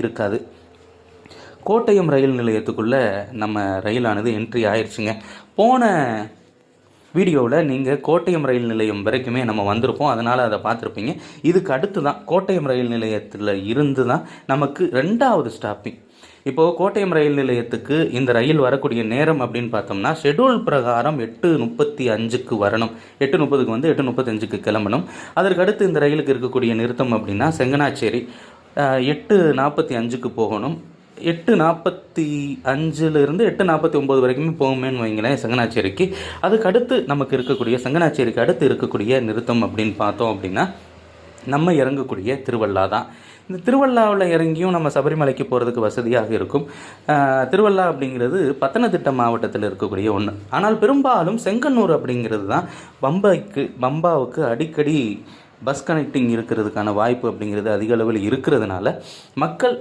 இருக்காது. கோட்டயம் ரயில் நிலையத்துக்குள்ளே நம்ம ரயிலானது என்ட்ரி ஆயிடுச்சுங்க போன வீடியோவில் நீங்கள் கோட்டயம் ரயில் நிலையம் வரைக்குமே நம்ம வந்திருப்போம். அதனால் அதை பார்த்துருப்பீங்க. இதுக்கு அடுத்து தான் கோட்டயம் ரயில் நிலையத்தில் இருந்து தான் நமக்கு ரெண்டாவது ஸ்டாப்பிங் இப்போது கோட்டயம் ரயில் நிலையத்துக்கு இந்த ரயில் வரக்கூடிய நேரம் அப்படின்னு பார்த்தோம்னா ஷெட்யூல் பிரகாரம் எட்டு முப்பத்தி அஞ்சுக்கு வரணும். எட்டு முப்பதுக்கு வந்து எட்டு முப்பத்தஞ்சுக்கு கிளம்பணும். அதற்கு அடுத்து இந்த ரயிலுக்கு இருக்கக்கூடிய நிறுத்தம் அப்படின்னா செங்கனாச்சேரி. எட்டு நாற்பத்தி அஞ்சுக்கு போகணும். எட்டு நாற்பத்தி அஞ்சுலேருந்து எட்டு நாற்பத்தி ஒம்பது வரைக்குமே போகுமேன்னு வைங்களேன் சங்கனாச்சேரிக்கு. அதுக்கு அடுத்து நமக்கு இருக்கக்கூடிய சங்கனாச்சேரிக்கு அடுத்து இருக்கக்கூடிய நிறுத்தம் அப்படின்னு பார்த்தோம் அப்படின்னா நம்ம இறங்கக்கூடிய திருவள்ளா தான். இந்த திருவள்ளாவில் இறங்கியும் நம்ம சபரிமலைக்கு போகிறதுக்கு வசதியாக இருக்கும். திருவள்ளா அப்படிங்கிறது பத்தனத்திட்ட மாவட்டத்தில் இருக்கக்கூடிய ஒன்று ஆனால் பெரும்பாலும் செங்கன்னூர் அப்படிங்கிறது தான் பம்பாய்க்கு பம்பாவுக்கு அடிக்கடி பஸ் கனெக்டிங் இருக்கிறதுக்கான வாய்ப்பு அப்படிங்கிறது அதிக அளவில் இருக்கிறதுனால மக்கள்